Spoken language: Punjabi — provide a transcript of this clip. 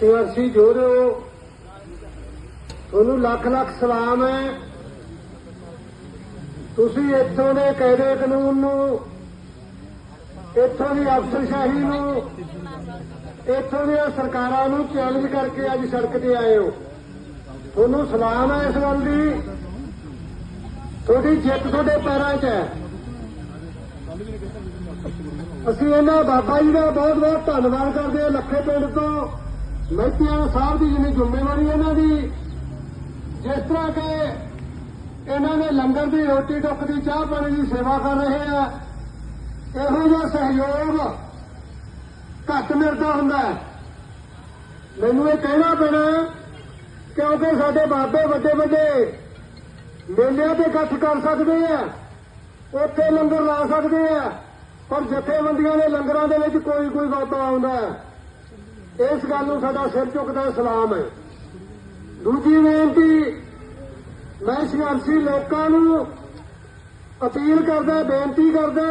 ਸੰਘਰਸ਼ੀ ਜੋਧਿਓ ਤੁਹਾਨੂੰ ਲੱਖ ਲੱਖ ਸਲਾਮ ਹੈ। ਤੁਸੀਂ ਇੱਥੋਂ ਦੇ ਕਾਇਦੇ ਕਾਨੂੰਨ ਨੂੰ, ਇੱਥੋਂ ਦੀ ਅਫਸਰਸ਼ਾਹੀ ਨੂੰ, ਇੱਥੋਂ ਦੀਆਂ ਸਰਕਾਰਾਂ ਨੂੰ ਚੈਲੰਜ ਕਰਕੇ ਅੱਜ ਸੜਕ ਤੇ ਆਏ ਹੋ। ਤੁਹਾਨੂੰ ਸਲਾਮ ਹੈ ਇਸ ਗੱਲ ਦੀ। ਤੁਹਾਡੀ ਜਿੱਤ ਤੁਹਾਡੇ ਪੈਰਾਂ 'ਚ ਹੈ। ਅਸੀਂ ਇਹਨਾਂ ਬਾਬਾ ਜੀ ਦਾ ਬਹੁਤ ਬਹੁਤ ਧੰਨਵਾਦ ਕਰਦੇ ਹਾਂ ਲੱਖੇ ਪਿੰਡ ਤੋਂ। ਮਹਿਤੀਆਂ ਸਾਹਿਬ ਦੀ ਜਿੰਨੀ ਜ਼ਿੰਮੇਵਾਰੀ ਹੈ ਇਹਨਾਂ ਦੀ, ਜਿਸ ਤਰ੍ਹਾਂ ਕਿ ਇਹਨਾਂ ਨੇ ਲੰਗਰ ਦੀ ਰੋਟੀ ਟੁੱਕ ਦੀ, ਚਾਹ ਪਾਣੀ ਦੀ ਸੇਵਾ ਕਰ ਰਹੇ ਆ, ਇਹੋ ਜਿਹਾ ਸਹਿਯੋਗ ਘੱਟ ਮਿਲਦਾ ਹੁੰਦਾ ਹੈ। ਮੈਨੂੰ ਇਹ ਕਹਿਣਾ ਪੈਣਾ ਕਿਉਂਕਿ ਸਾਡੇ ਬਾਬੇ ਵੱਡੇ ਵੱਡੇ ਮੇਲਿਆਂ ਤੇ ਇਕੱਠ ਕਰ ਸਕਦੇ ਆ, ਉੱਥੇ ਲੰਗਰ ਲਾ ਸਕਦੇ ਆ, ਪਰ ਜਥੇਬੰਦੀਆਂ ਦੇ ਲੰਗਰਾਂ ਦੇ ਵਿੱਚ ਕੋਈ ਕੋਈ ਬਾਬਾ ਆਉਂਦਾ ਹੈ। ਇਸ ਗੱਲ ਨੂੰ ਸਾਡਾ ਸਿਰ ਝੁਕਦਾ ਸਲਾਮ ਹੈ। ਦੂਜੀ ਬੇਨਤੀ, ਮੈਂ ਸੰਘਰਸ਼ੀ ਲੋਕਾਂ ਨੂੰ ਅਪੀਲ ਕਰਦਾ, ਬੇਨਤੀ ਕਰਦਾ